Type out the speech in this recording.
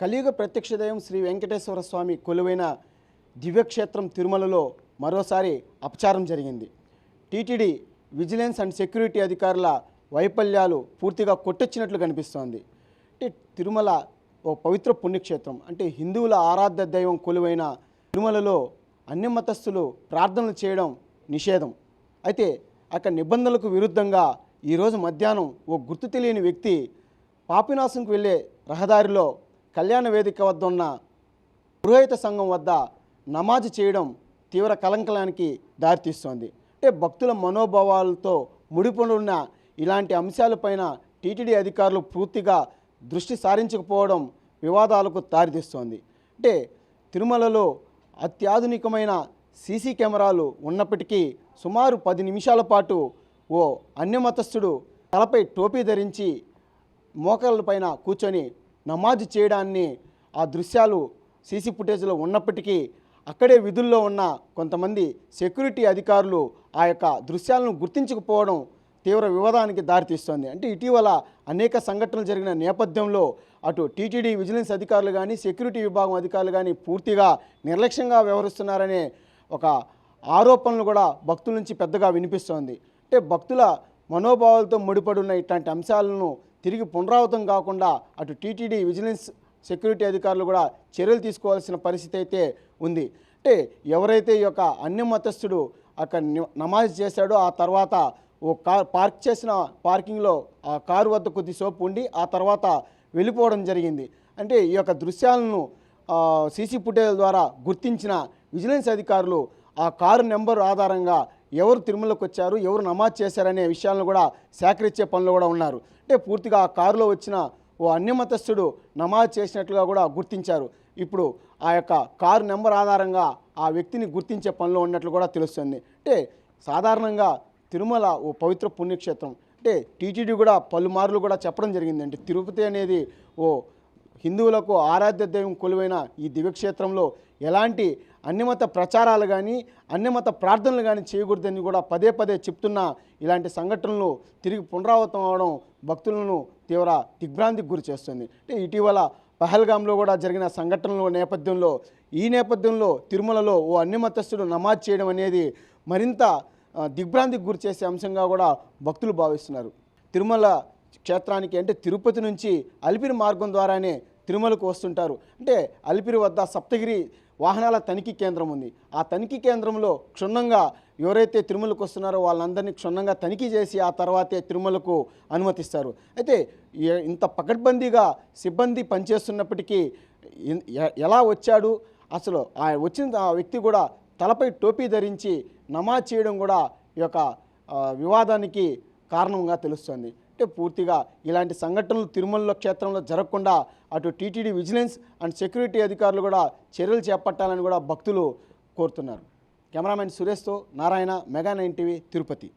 కలియుగ ప్రత్యక్ష దైవం శ్రీ వెంకటేశ్వర స్వామి కొలువైన దివ్యక్షేత్రం తిరుమలలో మరోసారి అపచారం జరిగింది. టీటీడీ విజిలెన్స్ అండ్ సెక్యూరిటీ అధికారుల వైఫల్యాలు పూర్తిగా కొట్టొచ్చినట్లు కనిపిస్తోంది. అంటే తిరుమల ఓ పవిత్ర పుణ్యక్షేత్రం అంటే హిందువుల ఆరాధ్య దైవం కొలువైన తిరుమలలో అన్ని మతస్థులు ప్రార్థనలు చేయడం నిషేధం. అయితే అక్కడ నిబంధనలకు విరుద్ధంగా ఈరోజు మధ్యాహ్నం ఓ గుర్తు తెలియని వ్యక్తి పాపినాశంకు వెళ్ళే రహదారిలో కళ్యాణ వేదిక వద్ద ఉన్న పురోహిత సంఘం వద్ద నమాజ్ చేయడం తీవ్ర కలంకలానికి దారితీస్తోంది. అంటే భక్తుల మనోభావాలతో ముడిపడున్న ఇలాంటి అంశాలపైన టీటీడీ అధికారులు పూర్తిగా దృష్టి సారించకపోవడం వివాదాలకు దారితీస్తోంది. అంటే తిరుమలలో అత్యాధునికమైన సీసీ కెమెరాలు ఉన్నప్పటికీ సుమారు పది నిమిషాల పాటు ఓ అన్యమతస్థుడు తలపై టోపీ ధరించి మోకాళ్ళపైన కూర్చొని నమాజ్ చేయడాన్ని ఆ దృశ్యాలు సీసీ ఫుటేజ్లో ఉన్నప్పటికీ అక్కడే విధుల్లో ఉన్న కొంతమంది సెక్యూరిటీ అధికారులు ఆ యొక్క దృశ్యాలను గుర్తించకపోవడం తీవ్ర వివాదానికి దారితీస్తోంది. అంటే ఇటీవల అనేక సంఘటనలు జరిగిన నేపథ్యంలో అటు టీటీడీ విజిలెన్స్ అధికారులు కానీ సెక్యూరిటీ విభాగం అధికారులు కానీ పూర్తిగా నిర్లక్ష్యంగా వ్యవహరిస్తున్నారనే ఒక ఆరోపణలు కూడా భక్తుల నుంచి పెద్దగా వినిపిస్తోంది. అంటే భక్తుల మనోభావాలతో ముడిపడి ఉన్న ఇట్లాంటి అంశాలను తిరిగి పునరావృతం కాకుండా అటు టీటీడీ విజిలెన్స్ సెక్యూరిటీ అధికారులు కూడా చర్యలు తీసుకోవాల్సిన పరిస్థితి అయితే ఉంది. అంటే ఎవరైతే ఈ యొక్క అన్య మతస్థుడు అక్కడ నమాజ్ చేశాడో ఆ తర్వాత ఓ కార్ పార్క్ చేసిన పార్కింగ్లో ఆ కారు వద్ద కొద్దిసేపు ఉండి ఆ తర్వాత వెళ్ళిపోవడం జరిగింది. అంటే ఈ యొక్క దృశ్యాలను సీసీ ఫుటేజ్ ద్వారా గుర్తించిన విజిలెన్స్ అధికారులు ఆ కారు నెంబర్ ఆధారంగా ఎవరు తిరుమలకు వచ్చారు ఎవరు నమాజ్ చేశారనే విషయాలను కూడా సేకరించే పనులు కూడా ఉన్నారు. అంటే పూర్తిగా ఆ కారులో వచ్చిన ఓ అన్యమతస్థుడు నమాజ్ చేసినట్లుగా కూడా గుర్తించారు. ఇప్పుడు ఆ యొక్క కారు నెంబర్ ఆధారంగా ఆ వ్యక్తిని గుర్తించే పనిలో ఉన్నట్లు కూడా తెలుస్తుంది. అంటే సాధారణంగా తిరుమల ఓ పవిత్ర పుణ్యక్షేత్రం. అంటే టీటీడీ కూడా పలుమార్లు కూడా చెప్పడం జరిగింది అంటే తిరుపతి అనేది ఓ హిందువులకు ఆరాధ్య దైవం కొలువైన ఈ దివ్యక్షేత్రంలో ఎలాంటి అన్యమత ప్రచారాలు కానీ అన్యమత ప్రార్థనలు కానీ చేయకూడదని కూడా పదే పదే చెప్తున్న ఇలాంటి సంఘటనలు తిరిగి పునరావృతం అవడం భక్తులను తీవ్ర దిగ్భ్రాంతికి గురి చేస్తుంది. అంటే ఇటీవల పహల్గాంలో కూడా జరిగిన సంఘటనల నేపథ్యంలో ఈ నేపథ్యంలో తిరుమలలో ఓ అన్యమతస్థుడు నమాజ్ చేయడం అనేది మరింత దిగ్భ్రాంతికి గురి చేసే అంశంగా కూడా భక్తులు భావిస్తున్నారు. తిరుమల క్షేత్రానికి అంటే తిరుపతి నుంచి అలిపిరి మార్గం ద్వారానే తిరుమలకు వస్తుంటారు. అంటే అలిపిరి వద్ద సప్తగిరి వాహనాల తనిఖీ కేంద్రం ఉంది. ఆ తనిఖీ కేంద్రంలో క్షుణ్ణంగా ఎవరైతే తిరుమలకు వస్తున్నారో వాళ్ళందరినీ క్షుణ్ణంగా తనిఖీ చేసి ఆ తర్వాతే తిరుమలకు అనుమతిస్తారు. అయితే ఇంత పకడ్బందీగా సిబ్బంది పనిచేస్తున్నప్పటికీ ఎలా వచ్చాడు? అసలు ఆ వచ్చిన ఆ వ్యక్తి కూడా తలపై టోపీ ధరించి నమాజ్ చేయడం కూడా ఈ యొక్క వివాదానికి కారణంగా తెలుస్తుంది. అంటే పూర్తిగా ఇలాంటి సంఘటనలు తిరుమలలో క్షేత్రంలో జరగకుండా అటు టీటీడీ విజిలెన్స్ అండ్ సెక్యూరిటీ అధికారులు కూడా చర్యలు చేపట్టాలని కూడా భక్తులు కోరుతున్నారు. Cameraman సురేష్తో Narayana mega nine TV Tirupati.